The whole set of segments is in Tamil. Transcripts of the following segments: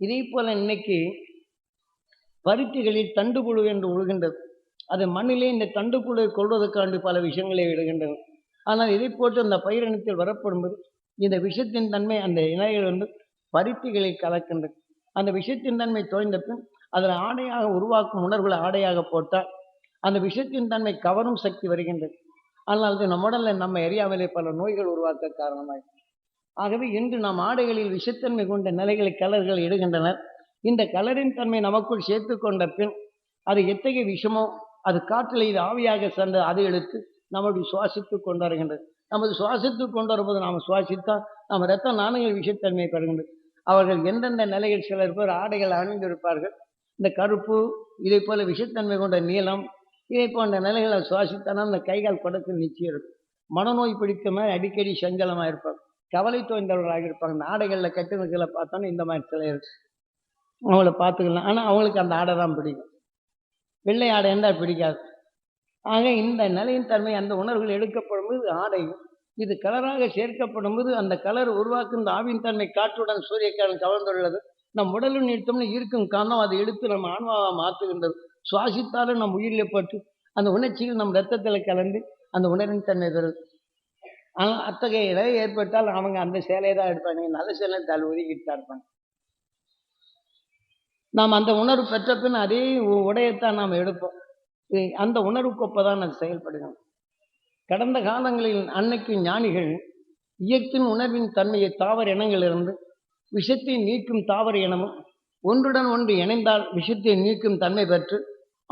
இதே போல இன்னைக்கு பருத்திகளில் தண்டுப்புழு என்று உழுகின்றது. அது மண்ணிலே இந்த தண்டுப்புழுவை கொள்வதற்காண்டு பல விஷயங்களை விடுகின்றன ஆனால் இதை போட்டு அந்த பயிரினத்தில் வரப்படும்போது இந்த விஷத்தின் தன்மை அந்த இணைகள் வந்து பருத்திகளில் கலக்கின்றது. அந்த விஷத்தின் தன்மை தோய்ந்த பின் அதில் ஆடையாக உருவாக்கும் உணர்வுகளை ஆடையாக போட்டால் அந்த விஷத்தின் தன்மை கவரும் சக்தி வருகின்றது. ஆனால் அது நம்ம உடல்ல நம்ம எரியாமலே பல நோய்கள் உருவாக்க காரணமாகும் ஆகவே இன்று நாம் ஆடைகளில் விஷத்தன்மை கொண்ட நிலைகளை கலர்கள் இடுகின்றனர். இந்த கலரின் தன்மை நமக்குள் சேர்த்து கொண்ட பின் அது எத்தகைய விஷமோ அது காற்றில் இது ஆவியாக சென்று அதை எடுத்து நம்முடைய சுவாசித்து கொண்டு வருகின்றது. நமது சுவாசித்து கொண்டு வரும்போது நாம் சுவாசித்தால் நம்ம இரத்த நாணயங்கள் விஷத்தன்மை பெறுகின்றது. அவர்கள் எந்தெந்த நிலையில் சிலர் பேர் ஆடைகள் அணிந்திருப்பார்கள். இந்த கருப்பு இதை போல விஷத்தன்மை கொண்ட நீளம் இதை போன்ற நிலைகளை சுவாசித்தானால் அந்த கைகால் படத்தில் நிச்சயம் இருக்கும். மனநோய் பிடித்த மாதிரி அடிக்கடி சஞ்சலமாக இருப்பார் கவலை தோய்ந்தவர்களாக இருப்பாங்க. இந்த ஆடைகளில் கட்டுனதுகளை பார்த்தோன்னா இந்த மாதிரி சிலை இருக்கு. அவங்கள பார்த்துக்கலாம். ஆனால் அவங்களுக்கு அந்த ஆடை தான் பிடிக்கும். வெள்ளை ஆடை இருந்தால் பிடிக்காது. ஆக இந்த நிலையின் தன்மை அந்த உணர்வுகள் எடுக்கப்படும் போது ஆடை இது கலராக சேர்க்கப்படும் போது அந்த கலர் உருவாக்கும் இந்த ஆவின் தன்மை காற்றுடன் சூரியக்காரன் கவர்ந்துள்ளது நம் உடலும் நிறுத்தம்னு இருக்கும் காரணம் அதை எடுத்து நம்ம ஆன்மாவை மாற்றுகின்றது. சுவாசித்தாலும் நம் உயிரில் பட்டு அந்த உணர்ச்சிகள் நம் ரத்தத்தில் கலந்து அந்த உணர்வின் தன்மை தருது அத்தகைய இடம் ஏற்பட்டால் அவங்க அந்த சேலையை தான் எடுப்பாங்க. நல்ல சேலை தலை ஒதுக்கிட்டு தான் இருப்பாங்க நாம் அந்த உணர்வு பெற்ற பின் அதே உ- உடையைத்தான் நாம் எடுப்போம். அந்த உணர்வுக்கு தான் அது செயல்படுகிறோம் கடந்த காலங்களில் அன்னைக்கு ஞானிகள் இயக்கத்தின் உணர்வின் தன்மையை தாவர இனங்களிலிருந்து விஷத்தை நீக்கும் தாவர இனமும் ஒன்றுடன் ஒன்று இணைந்தால் விஷத்தை நீக்கும் தன்மை பெற்று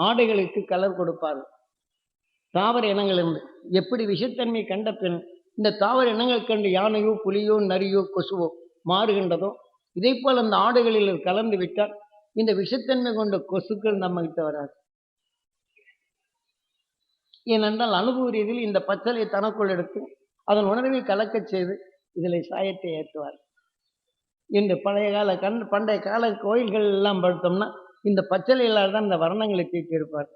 ஆடைகளுக்கு கலர் கொடுப்பார்கள். தாவர இனங்களிலிருந்து எப்படி விஷத்தன்மை கண்ட பின் இந்த தாவர இனங்கள் கண்டு யானையோ புலியோ நரியோ கொசுவோ மாறுகின்றதோ இதே போல் அந்த ஆடுகளில் கலந்து விட்டால் இந்த விஷத்தன்மை கொண்ட கொசுக்கள் நம்ம கிட்ட வராது. ஏனென்றால் அனுபவ ரீதியில் இந்த பச்சலை தனக்குள் எடுத்து அதன் உணர்வை கலக்கச் செய்து இதில் சாயத்தை ஏற்றுவார். இந்த பழைய கால கண் பண்டைய கால கோயில்கள் எல்லாம் பார்த்தோம்னா இந்த பச்சளையிலால் தான் இந்த வர்ணங்களை தீட்டியிருப்பார்.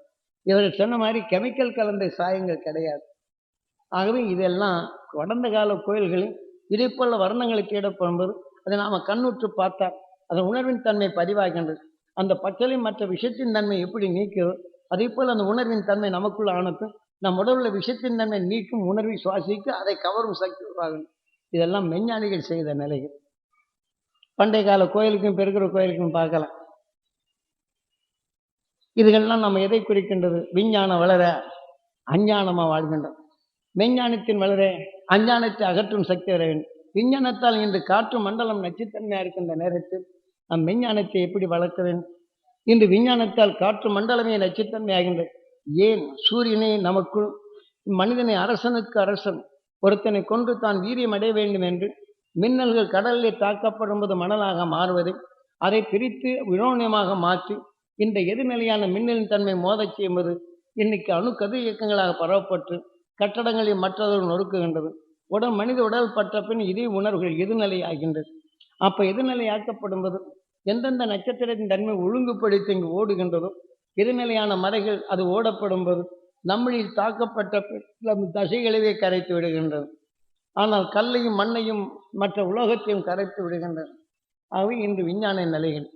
இவர் சொன்ன மாதிரி கெமிக்கல் கலந்த சாயங்கள் கிடையாது. ஆகவே இதெல்லாம் கடந்த கால கோயில்களில் இதே போல வர்ணங்களை தேடப்படும்போது அதை நாம் கண்ணுற்று பார்த்தால் அதன் உணர்வின் தன்மை பதிவாகின்றது. அந்த பச்சளை மற்ற விஷத்தின் தன்மை எப்படி நீக்கிறதோ அதே போல் அந்த உணர்வின் தன்மை நமக்குள்ள ஆனது நம் உடலில் விஷத்தின் தன்மை நீக்கும் உணர்வை சுவாசிக்க அதை கவரும் சக்தி உருவாகும். இதெல்லாம் மெஞ்ஞானிகள் செய்த நிலைகள். பண்டைய கால கோயிலுக்கும் பெருக்கிற கோயிலுக்கும் பார்க்கலாம். இதுகள்லாம் நம்ம எதை குறிக்கின்றது? விஞ்ஞானம் வளர அஞ்ஞானமாக வாழ்கின்றோம். மெஞ்ஞானத்தின் வளர அஞ்ஞானத்தை அகற்றும் சக்தி வர வேண்டும் விஞ்ஞானத்தால் இன்று காற்று மண்டலம் நச்சுத்தன்மையாக இருக்கின்ற நேரத்தில் நம் மெஞ்ஞானத்தை எப்படி வளர்க்க வேண்டும்? இன்று விஞ்ஞானத்தால் காற்று மண்டலமே நச்சுத்தன்மை ஆகின்றது ஏன் சூரியனை நமக்குள் மனிதனை அரசனுக்கு அரசன் ஒருத்தனை கொன்று தான் வீரியம் அடைய வேண்டும் என்று மின்னல்கள் கடலில் தாக்கப்படும் போது மணலாக மாறுவதை அதை பிரித்து விரோணியமாக மாற்றி இந்த எதிர்நிலையான மின்னலின் தன்மை மோதச் செய்யும்போது இன்னைக்கு அணுக்கது இயக்கங்களாக பரவப்பட்டு கட்டடங்களில் மற்றவர்கள் நொறுக்குகின்றது. உடல் மனித உடல் பட்ட பின் இதே உணர்வுகள் எதிர்நிலை ஆகின்றது அப்போ எதிர்நிலை ஆக்கப்படும்போது எந்தெந்த நட்சத்திரத்தின் தன்மை ஒழுங்குபடுத்தி இங்கு ஓடுகின்றதோ எதிர்நிலையான மறைகள் அது ஓடப்படும்போது நம்மளில் தாக்கப்பட்ட பின் தசைகளவே கரைத்து விடுகின்றது. ஆனால் கல்லையும் மண்ணையும் மற்ற உலோகத்தையும் கரைத்து விடுகின்றன ஆகவே இன்று விஞ்ஞான நிலைகள்.